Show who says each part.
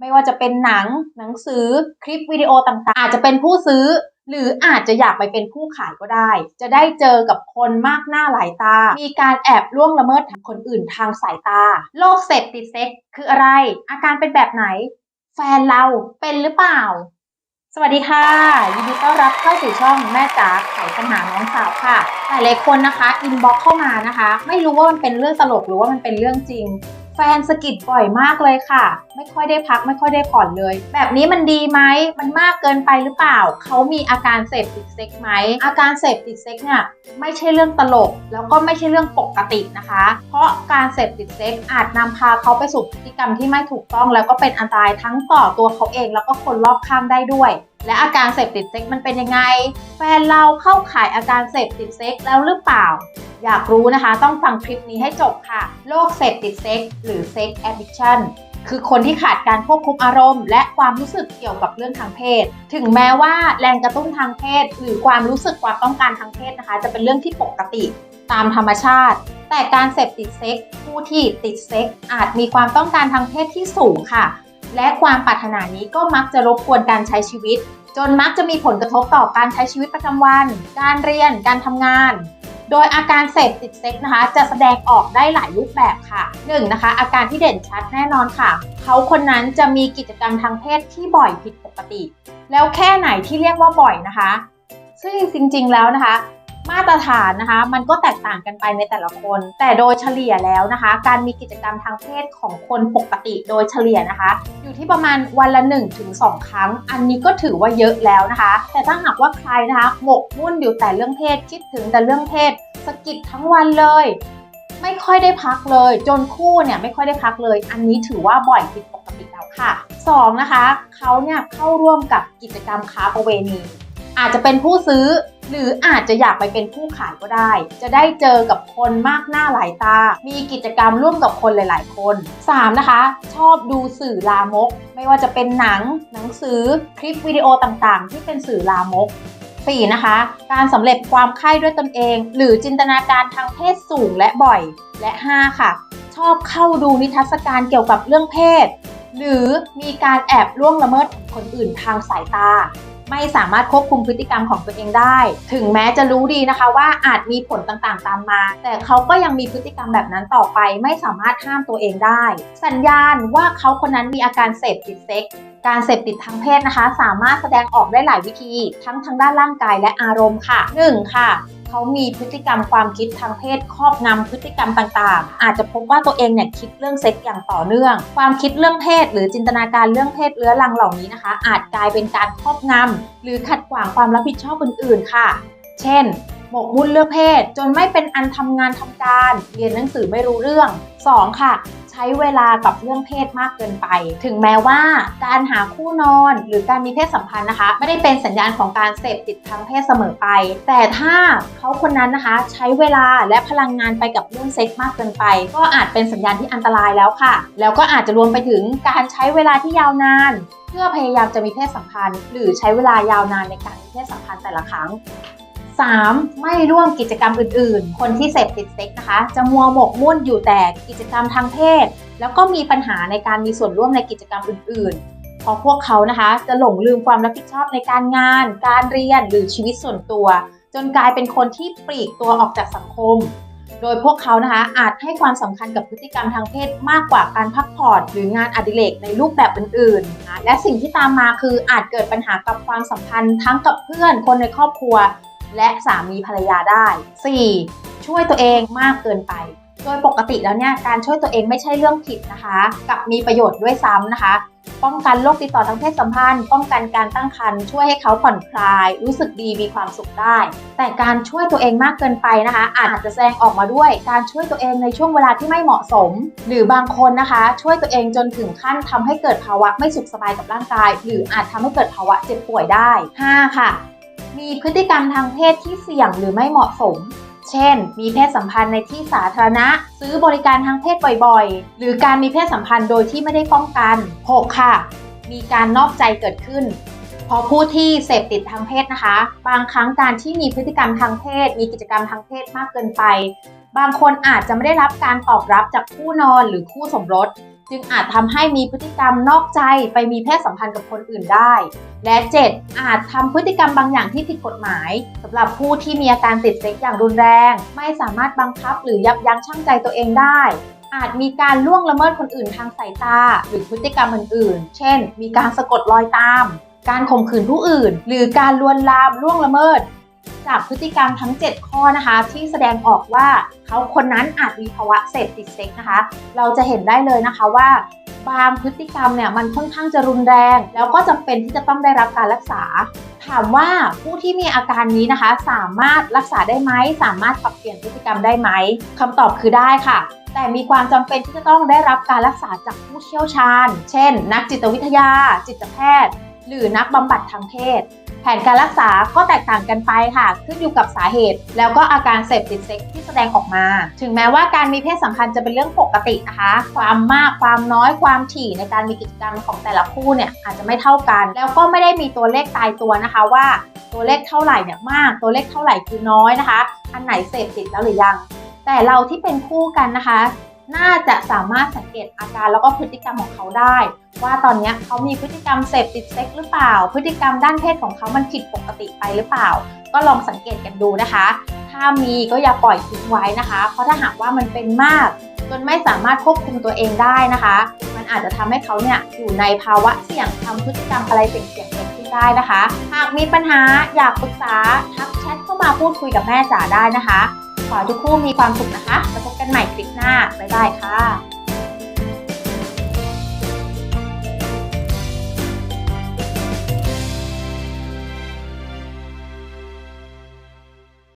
Speaker 1: ไม่ว่าจะเป็นหนังหนังสือคลิปวิดีโอต่างๆ อาจจะเป็นผู้ซื้อ หรืออาจจะอยากไปเป็นผู้ขายก็ได้ จะได้เจอกับคนมากหน้าหลายตา มีการแอบล่วงละเมิดคนอื่นทางสายตาโรคเสพติดเซ็กคืออะไร อาการเป็นแบบไหน แฟนเราเป็นหรือเปล่า สวัสดีค่ะ ยินดีต้อนรับเข้าสู่ช่องแม่จ๋าไขปัญหาน้องสาวค่ะหลายๆคนนะคะอินบ็อกเข้ามานะคะ ไม่รู้ว่ามันเป็นเรื่องตลกหรือว่ามันเป็นเรื่องจริง แฟนสกิดบ่อยมากเลยค่ะ ไม่ค่อยได้พักไม่ค่อยได้ผ่อนเลย แบบนี้มันดีไหมมันมากเกินไปหรือเปล่า เขามีอาการเสพติดเซ็กไหมอาการเสพติดเซ็กเนี่ยไม่ใช่เรื่องตลก แล้วก็ไม่ใช่เรื่องปกตินะคะ เพราะการเสพติดเซ็กอาจนำพาเขาไปสู่พฤติกรรมที่ไม่ถูกต้อง แล้วก็เป็นอันตรายทั้งต่อตัวเขาเอง แล้วก็คนรอบข้างได้ด้วย และอาการเสพติดเซ็กมันเป็นยังไง แฟนเราเข้าข่ายอาการเสพติดเซ็กแล้วหรือเปล่า อยากรู้นะคะ ต้องฟังคลิปนี้ให้จบค่ะ โรคเสพติดเซ็กหรือเซ็กแอดดิชันคือคนที่ขาดการควบคุมอารมณ์ และความรู้สึกเกี่ยวกับเรื่องทางเพศ ถึงแม้ว่าแรงกระตุ้นทางเพศ หรือความรู้สึกความต้องการทางเพศนะคะ จะเป็นเรื่องที่ปกติตามธรรมชาติ แต่การเสพติดเซ็กผู้ที่ติดเซ็กอาจมีความต้องการทางเพศที่สูงค่ะ และความปรารถนานี้ก็มักจะรบกวนการใช้ชีวิต จนมักจะมีผลกระทบต่อการใช้ชีวิตประจำวัน การเรียน การทำงาน โดยอาการเสพติดเซ็กนะคะ จะแสดงออกได้หลายรูปแบบค่ะ 1. นะคะ อาการที่เด่นชัดแน่นอนค่ะ เขาคนนั้นจะมีกิจกรรมทางเพศที่บ่อยผิดปกติ แล้วแค่ไหนที่เรียกว่าบ่อยนะคะ ซึ่งจริงๆแล้วนะคะ มาตรฐานนะคะ มันก็แตกต่างกันไปในแต่ละคน แต่โดยเฉลี่ยแล้วนะคะ การมีกิจกรรมทางเพศของคนปกติโดยเฉลี่ยนะคะ อยู่ที่ประมาณวันละ1-2ถึง2ครั้ง อันนี้ก็ถือว่าเยอะแล้วนะคะ แต่ถ้าหากว่าใครนะคะหมกมุ่นอยู่แต่เรื่องเพศคิดถึงแต่เรื่องเพศสกิดทั้งวันเลย ไม่ค่อยได้พักเลย จนคู่เนี่ยไม่ค่อยได้พักเลย อันนี้ถือว่าบ่อยผิดปกติแล้วค่ะ 2. นะคะเขาเนี่ยเข้าร่วมกับกิจกรรมค้าประเวณี อาจจะเป็นผู้ซื้อ หรืออาจจะอยากไปเป็นผู้ขายก็ได้ จะได้เจอกับคนมากหน้าหลายตา มีกิจกรรมร่วมกับคนหลาย ๆ คน 3. นะคะ ชอบดูสื่อลามก ไม่ว่าจะเป็นหนัง หนังสือ คลิปวิดีโอต่างๆ ที่เป็นสื่อลามก 4. นะคะ การสำเร็จความใคร่ด้วยตนเอง หรือจินตนาการทางเพศสูงและบ่อย และ 5. ค่ะ ชอบเข้าดูนิทรรศการเกี่ยวกับเรื่องเพศ หรือมีการแอบล่วงละเมิดคนอื่นทางสายตา ไม่สามารถควบคุมพฤติกรรมของตัวเองได้ ถึงแม้จะรู้ดีนะคะว่าอาจมีผลต่างๆ ตามมา แต่เขาก็ยังมีพฤติกรรมแบบนั้นต่อไป ไม่สามารถห้ามตัวเองได้ สัญญาณว่าเขาคนนั้นมีอาการเสพติดเซ็กการเสพติดทางเพศนะคะ สามารถแสดงออกได้หลายวิธี ทั้งทางด้านร่างกายและอารมณ์ค่ะ 1. ค่ะเขามีพฤติกรรมความคิดทางเพศครอบงำพฤติกรรมต่างๆ อาจจะพบว่าตัวเองเนี่ยคิดเรื่องเซ็กอย่างต่อเนื่อง ความคิดเรื่องเพศ หรือจินตนาการเรื่องเพศเรื้อรังเหล่านี้นะคะ อาจกลายเป็นการครอบงำหรือขัดขวางความรับผิดชอบอื่นๆค่ะ เช่น หมกมุ่นเรื่องเพศ จนไม่เป็นอันทำงานทำการ เรียนหนังสือไม่รู้เรื่อง 2. ค่ะ ใช้เวลากับเรื่องเพศมากเกินไป ถึงแม้ว่าการหาคู่นอนหรือการมีเพศสัมพันธ์นะคะ ไม่ได้เป็นสัญญาณของการเสพติดทางเพศเสมอไป แต่ถ้าเขาคนนั้นนะคะ ใช้เวลาและพลังงานไปกับเรื่องเซ็กมากเกินไป ก็อาจเป็นสัญญาณที่อันตรายแล้วค่ะ แล้วก็อาจจะรวมไปถึงการใช้เวลาที่ยาวนาน เพื่อพยายามจะมีเพศสัมพันธ์ หรือใช้เวลายาวนานในการมีเพศสัมพันธ์แต่ละครั้ง 3. ไม่ร่วมกิจกรรมอื่น ๆ คนที่เสพติดเซ็กนะคะ จะมัวหมกมุ่นอยู่แต่กิจกรรมทางเพศ แล้วก็มีปัญหาในการมีส่วนร่วมในกิจกรรมอื่น ๆ เพราะพวกเขานะคะ จะหลงลืมความรับผิดชอบในการงาน การเรียนหรือชีวิตส่วนตัว จนกลายเป็นคนที่ปลีกตัวออกจากสังคม โดยพวกเขานะคะอาจให้ความสำคัญกับพฤติกรรมทางเพศมากกว่าการพักผ่อนหรืองานอดิเรกในรูปแบบอื่นๆ และสิ่งที่ตามมาคืออาจเกิดปัญหากับความสัมพันธ์ทั้งกับเพื่อนคนในครอบครัว และสามีภรรยาได้ 4. ช่วยตัวเองมากเกินไป โดยปกติแล้วเนี่ยการช่วยตัวเองไม่ใช่เรื่องผิดนะคะ กับมีประโยชน์ด้วยซ้ำนะคะ ป้องกันโรคติดต่อทางเพศสัมพันธ์ ป้องกันการตั้งครรภ์ช่วยให้เขาผ่อนคลาย รู้สึกดีมีความสุขได้ แต่การช่วยตัวเองมากเกินไปนะคะ อาจจะแสดงออกมาด้วย การช่วยตัวเองในช่วงเวลาที่ไม่เหมาะสม หรือบางคนนะคะ ช่วยตัวเองจนถึงขั้นทำให้เกิดภาวะไม่สุขสบายกับร่างกาย หรืออาจทำให้เกิดภาวะเจ็บป่วยได้ 5. ค่ะ มีพฤติกรรมทางเพศที่เสี่ยงหรือไม่เหมาะสม เช่น มีเพศสัมพันธ์ในที่สาธารณะ ซื้อบริการทางเพศบ่อยๆ หรือการมีเพศสัมพันธ์โดยที่ไม่ได้ป้องกัน 6. ค่ะ มีการนอกใจเกิดขึ้นพอผู้ที่เสพติดทางเพศนะคะ บางครั้งการที่มีพฤติกรรมทางเพศ มีกิจกรรมทางเพศมากเกินไป บางคนอาจจะไม่ได้รับการตอบรับจากคู่นอนหรือคู่สมรส จึงอาจทำให้มีพฤติกรรมนอกใจไปมีเพศสัมพันธ์กับคนอื่นได้ และ 7. อาจทำพฤติกรรมบางอย่างที่ผิดกฎหมายสำหรับผู้ที่มีอาการติดเซ็กอย่างรุนแรง ไม่สามารถบังคับหรือยับยั้งชั่งใจตัวเองได้ อาจมีการล่วงละเมิดคนอื่นทางสายตา หรือพฤติกรรมอื่นๆ เช่น มีการสะกดรอยตาม การข่มขืนผู้อื่น หรือการลวนลามล่วงละเมิด จากพฤติกรรมทั้ง 7 ข้อนะคะ ที่แสดงออกว่าเขาคนนั้นอาจมีภาวะเสพติดเซ็กนะคะ เราจะเห็นได้เลยนะคะว่าบางพฤติกรรมเนี่ยมันค่อนข้างจะรุนแรง แล้วก็จำเป็นที่จะต้องได้รับการรักษา ถามว่าผู้ที่มีอาการนี้นะคะ สามารถรักษาได้ไหมสามารถปรับเปลี่ยนพฤติกรรมได้ไหมคำตอบคือได้ค่ะ แต่มีความจำเป็นที่จะต้องได้รับการรักษาจากผู้เชี่ยวชาญ เช่น นักจิตวิทยา จิตแพทย์ หรือนักบำบัดทางเพศ แผนการรักษาก็แตกต่างกันไปค่ะ ขึ้นอยู่กับสาเหตุ แล้วก็อาการเสพติดเซ็กที่แสดงออกมา ถึงแม้ว่าการมีเพศสัมพันธ์จะเป็นเรื่องปกตินะคะ ความมากความน้อยความถี่ในการมีกิจกรรมของแต่ละคู่เนี่ยอาจจะไม่เท่ากัน แล้วก็ไม่ได้มีตัวเลขตายตัวนะคะว่า ตัวเลขเท่าไหร่เนี่ยมากตัวเลขเท่าไหร่คือน้อยนะคะ อันไหนเสพติดแล้วหรือยัง แต่เราที่เป็นคู่กันนะคะ น่าจะสามารถสังเกตอาการแล้วก็พฤติกรรมของเขาได้ ว่าตอนนี้เขามีพฤติกรรมเสพติดเซ็กหรือเปล่า พฤติกรรมด้านเพศของเขามันผิดปกติไปหรือเปล่า ก็ลองสังเกตกันดูนะคะ ถ้ามีก็อย่าปล่อยทิ้งไว้นะคะ เพราะถ้าหากว่ามันเป็นมากจนไม่สามารถควบคุมตัวเองได้นะคะ มันอาจจะทำให้เขาเนี่ยอยู่ในภาวะเสี่ยงทำพฤติกรรมอะไรเสี่ยงๆเกิดขึ้นได้นะคะ หากมีปัญหาอยากปรึกษาทักแชทเข้ามาพูดคุยกับแม่จ๋าได้นะคะ ขอให้ทุกคู่มีความสุขนะคะ แล้วพบกันใหม่คลิปหน้า บ๊ายบายค่ะ